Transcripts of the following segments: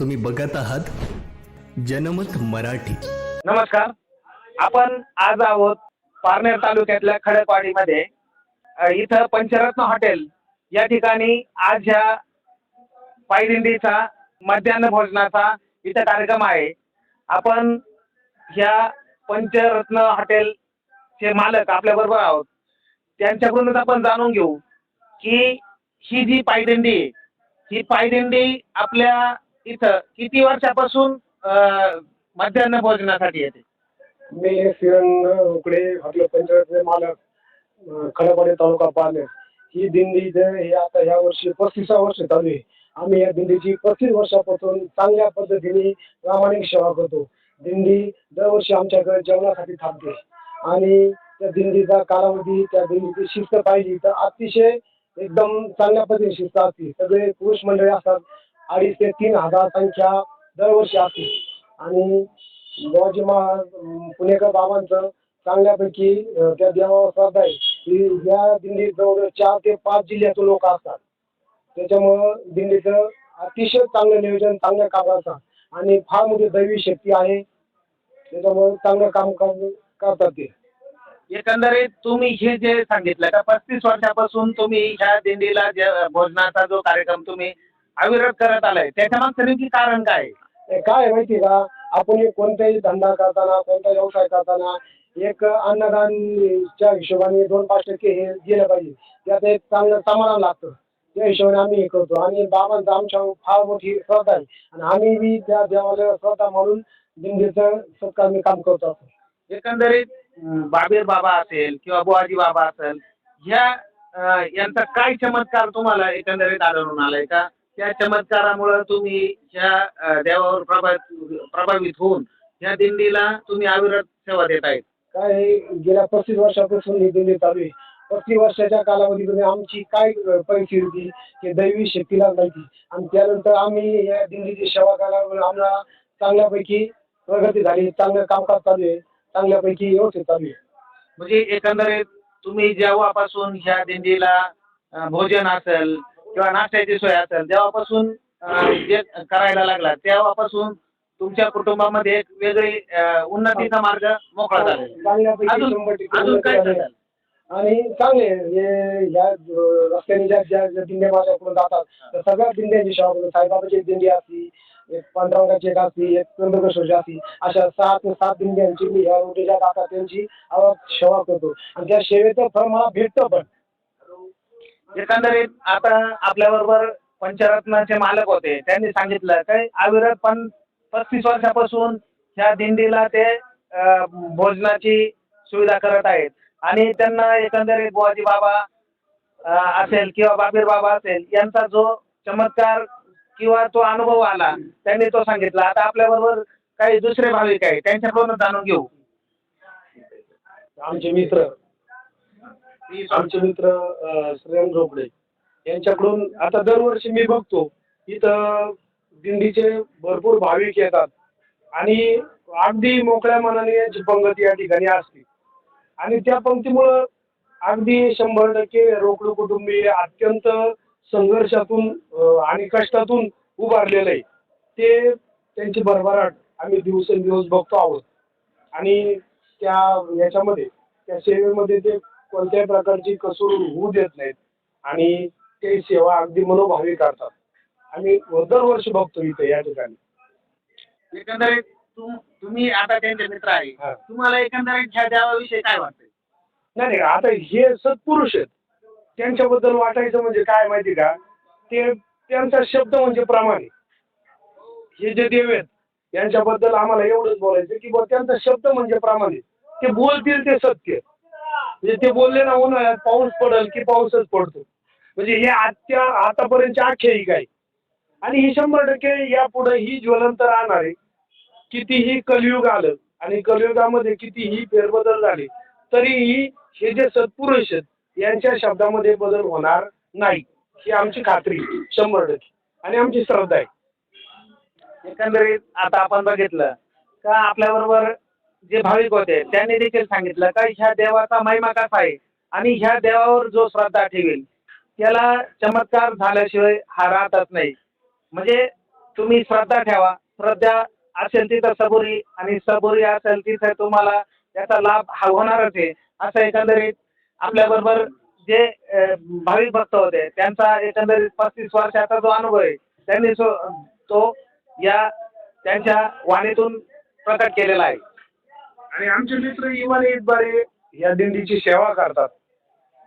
तुम्ही बघत आहात जनमत मराठी. नमस्कार. आपण आज आहोत पारनेर तालुक्यातल्या खडकवाडीमध्ये. अ, इथं पंचरत्न हॉटेल या ठिकाणी आज ह्या पायदिंडीचा मध्यान्ह भोजनाचा इथं कार्यक्रम आहे. आपण ह्या पंचरत्न हॉटेलचे मालक आपल्या बरोबर आहोत. त्यांच्याकडूनच आपण जाणून घेऊ की ही जी पायदिंडी आहे, ही पायदिंडी आपल्या इथं किती वर्षापासून मध्यान्ह भोजनासाठी येते? मी श्रीरंग उकडे आपले पंचायतचे मालक खडपाडे तालुका पारनेर ही दिंडी जे हे आता ह्या वर्षी पस्तीसा वर्ष चालू आहे. आम्ही या दिंडीची पस्तीस वर्षापासून चांगल्या पद्धतीने प्रामाणिक सेवा करतो. दिंडी दरवर्षी आमच्याकडे जेवणासाठी थांबते. आणि त्या दिंडीचा कालावधी त्या दिंडीची शिस्त पाहिजे तर अतिशय एकदम चांगल्या पद्धतीने शिस्त असते. सगळे पुरुष मंडळी असतात अडीच ते तीन हजार संख्या दरवर्षी असते आणि बुवाजी महाराज पुणेकर बाबांचं चांगल्यापैकी त्या देवावर श्रद्धा आहे. की या दिंडीत जवळ चार ते पाच जिल्ह्यातून लोक असतात. त्याच्यामुळं दिंडीचं अतिशय चांगलं नियोजन चांगल्या कामाचा आणि फार मोठी दैवी शक्ती आहे. त्याच्यामुळे चांगलं काम करतात ते. एकंदरीत तुम्ही हे जे सांगितलं का पस्तीस वर्षापासून तुम्ही ह्या दिंडीला भोजनाचा जो कार्यक्रम तुम्ही अविरत करत आलाय. त्याच्या मागचं नेमकी कारण काय काय आहे माहिती आहे का? आपण एक कोणताही धंदा करताना कोणता व्यवसाय करताना एक अन्नदानच्या हिशोबाने दोन पाच टक्के हे गेलं पाहिजे. त्यात एक चांगलं समाधान लागतं. त्या हिशोबाने आम्ही हे करतो. आणि बाबांचं आमच्या फार मोठी श्रद्धा आहे. आणि आम्ही बी त्या देवाला श्रद्धा म्हणून दिंडीचं सत्कार मी काम करतो असं. एकंदरीत अं, बाबीर बाबा असेल किंवा बुवाजी बाबा असेल ह्या अं, यांचा काय चमत्कार तुम्हाला एकंदरीत आढळून आलाय का? त्या चमत्कारामुळे तुम्ही अं, देवावर प्रभावित प्रभावित होऊन ह्या दिंडीला तुम्ही अविरत सेवा देत आहेत. काय गेल्या पस्तीस वर्षापासून ही दिंडी चालू आहे. पस्तीस वर्षाच्या कालावधीमध्ये आमची काय परिस्थिती होती? हे दैवी शक्तीला माहिती आणि त्यानंतर आम्ही या दिंडीची सेवा करायला आम्हाला चांगल्यापैकी प्रगती झाली. चांगलं कामकाज चालू आहे. चांगल्यापैकी व्यवस्थित चालू आहे. म्हणजे एकंदरीत तुम्ही जेव्हापासून ह्या दिंडीला भोजन असेल किंवा नाश्त्याची सोय असेल जेव्हापासून अं, जे करायला लागला तेव्हापासून तुमच्या कुटुंबामध्ये एक वेगळी उन्नतीचा मार्ग मोकळा आहे. चांगल्यापैकी अजून काय झाली. सांगाल आणि चांगले हे ह्या अ, रस्त्याने ज्या ज्या ज्या दिंड्या माझ्याकडून जातात त्या सगळ्या दिंड्यांची सेवा करतो साईबाबाची एक दिंडी असती एक पांडुरंगाची एक असती एक त्र्यंबकेश्वरची असती अशा सहा ते सात दिंड्यांची मी ह्या रोटीच्या जातात त्यांची अ, सेवा करतो आणि त्या सेवेचं फळ मला भेटतं पण एकंदरीत आता आपल्या बरोबर पंचरत्नाचे मालक होते. त्यांनी सांगितलं काय अविरत पण पस्तीस वर्षापासून ह्या दिंडीला ते अं, भोजनाची सुविधा करत आहेत. आणि त्यांना एकंदरीत बुवाजी बाबा अं, असेल किंवा बाबीर बाबा असेल यांचा जो चमत्कार किंवा तो अनुभव आला त्यांनी तो सांगितला. आता आपल्या बरोबर काही दुसरे भाविक आहेत त्यांच्याकडून जाणून घेऊ. आमचे मित्र आमचे मित्र श्रेयम झोपडे यांच्याकडून आता दरवर्षी मी बघतो इथं दिंडीचे भरपूर भाविक येतात आणि अगदी मोकळ्या मनाने यांची पंगत या ठिकाणी असते. आणि त्या पंक्तीमुळं अगदी शंभर टक्के रोकडो कुटुंबीय अत्यंत संघर्षातून आणि कष्टातून उभारलेलं आहे. ते त्यांची भरभराट आम्ही दिवसेंदिवस बघतो आहोत. आणि त्या याच्यामध्ये त्या सेवेमध्ये ते कोणत्याही प्रकारची कसूर होऊ देत नाहीत. आणि ते सेवा अगदी मनोभावी करतात. आम्ही दरवर्षी बघतो इथे या ठिकाणी. एकंदरीत तुम तुम्ही आता त्यांचे मित्र आहे. हा. तुम्हाला एकंदरीत ह्या देवाविषयी काय वाटतंय? नाही नाही आता हे सत्पुरुष आहेत. त्यांच्याबद्दल वाटायचं म्हणजे काय माहिती का? ते त्यांचा शब्द म्हणजे प्रमाणे. हे जे देव आहेत यांच्याबद्दल आम्हाला एवढंच बोलायचं की बुवा त्यांचा शब्द म्हणजे प्रमाणे. ते बोलतील ते सत्य. म्हणजे ते बोलले ना हो उन्हाळ्यात पाऊस पडेल की पाऊसच पडतो. म्हणजे हे आजच्या आतापर्यंतची आख्यायिका आहे आणि ही शंभर टक्के यापुढे ही ज्वलंत राहणार आहे. कितीही कलियुग आलं आणि कलियुगामध्ये कितीही फेरबदल झाले तरीही हे जे सत्पुरुष आहेत यांच्या शब्दामध्ये बदल होणार नाही. ही आमची खात्री आहे, शंभर टक्के. आणि आमची श्रद्धा आहे. एकंदरीत आता आपण बघितलं का आपल्या बरोबर जे भाविक होते त्यांनी देखील सांगितलं का ह्या देवाचा महिमा कसा आहे? आणि ह्या देवावर जो श्रद्धा ठेवेल त्याला चमत्कार झाल्याशिवाय हा राहतच नाही. म्हणजे तुम्ही श्रद्धा ठेवा. श्रद्धा असेल तिथं सबुरी आणि सबुरी असेल तिथं तुम्हाला त्याचा लाभ हा होणारच आहे. असं एकंदरीत आपल्या बरोबर जे भाविक भक्त होते त्यांचा एकंदरीत पस्तीस वर्षाचा जो अनुभव आहे त्यांनी तो या त्यांच्या वाणीतून प्रकट केलेला आहे. आणि आमचे मित्र इमानी इतबारे या दिंडीची सेवा करतात.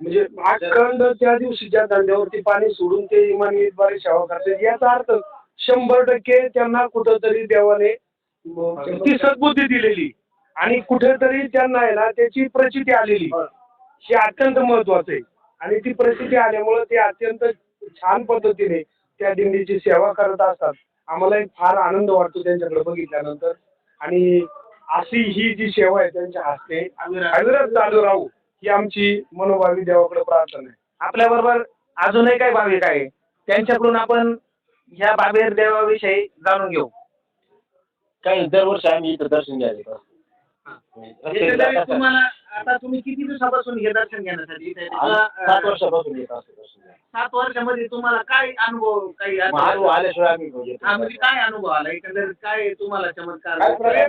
म्हणजे अखंड त्या दिवशी ज्या धंद्यावरती पाणी सोडून ते इमानी इतबारे सेवा करतात याचा अर्थ शंभर टक्के त्यांना कुठंतरी देवाने ती सद्बुद्धी दिलेली. आणि कुठेतरी त्यांना आहे ना त्याची प्रचिती आलेली. हे अत्यंत महत्वाचं आहे. आणि ती प्रसिद्धी आल्यामुळे ते अत्यंत छान पद्धतीने त्या दिंडीची सेवा करत असतात. आम्हाला एक फार आनंद वाटतो त्यांच्याकडे बघितल्यानंतर. आणि अशी ही जी सेवा आहे त्यांच्या हस्ते अविरत चालू राहू ही आमची मनोभावी देवाकडे प्रार्थना आहे आपल्या बरोबर अजूनही काही भाविक आहे त्यांच्याकडून आपण ह्या बाबेर देवाविषयी जाणून घेऊ काही दरवर्षी आम्ही इथं दर्शन घ्यायला येतो. तुम्हाला आता तुम्ही किती दिवसापासून हे दर्शन घेण्यासाठी सात अं, वर्षापासून येत असतो दर्शन घ्यायला. सात वर्षामध्ये तुम्हाला काय अनुभव काही अनुभव आता- आल्याशिवाय आम्ही येतो. हा म्हणजे काय अनुभव आला एकंदरीत काय तुम्हाला चमत्कार काय.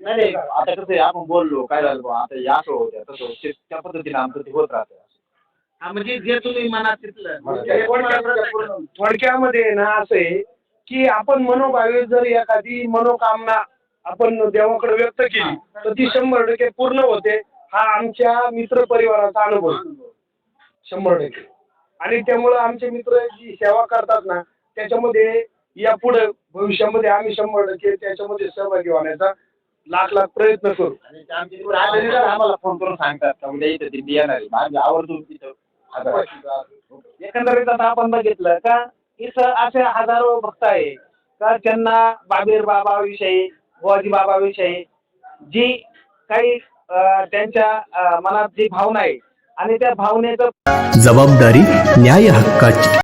नाही नाही आता कसं आहे आपण बोललो काय झालं बुवा, आता या असं होत्या तसं होतं. त्या पद्धतीने आमचं ते होत राहतं हा म्हणजे जे तुम्ही मनात तिथलं म्हणजे तुम्हाला प्रत्यक्ष- थोडक्यामध्ये ना असं आहे की आपण मनोभावे जर एखादी मनोकामना आपण देवाकडे व्यक्त केली तर ती शंभर टक्के पूर्ण होते हा आमच्या मित्र परिवाराचा अनुभव. शंभर टक्के आणि त्यामुळं आमचे मित्र जी सेवा करतात ना त्याच्यामध्ये यापुढे भविष्यामध्ये आम्ही शंभर टक्के त्याच्यामध्ये सहभागी होण्याचा लाख लाख प्रयत्न करू आम्हाला फोन करून सांगतात का उद्या इथं दिंडी येणार आहे. आवर्जून तिथं. एकंदरीत आता आपण बघितलं का इथं असे हजारो भक्त आहे का त्यांना बाबीर बाबाविषयी बुवाजी बाबाविषयी जी काही त्यांच्या मनात जी भावना आहे आणि त्या भावनेचं जबाबदारी न्याय हक्काची.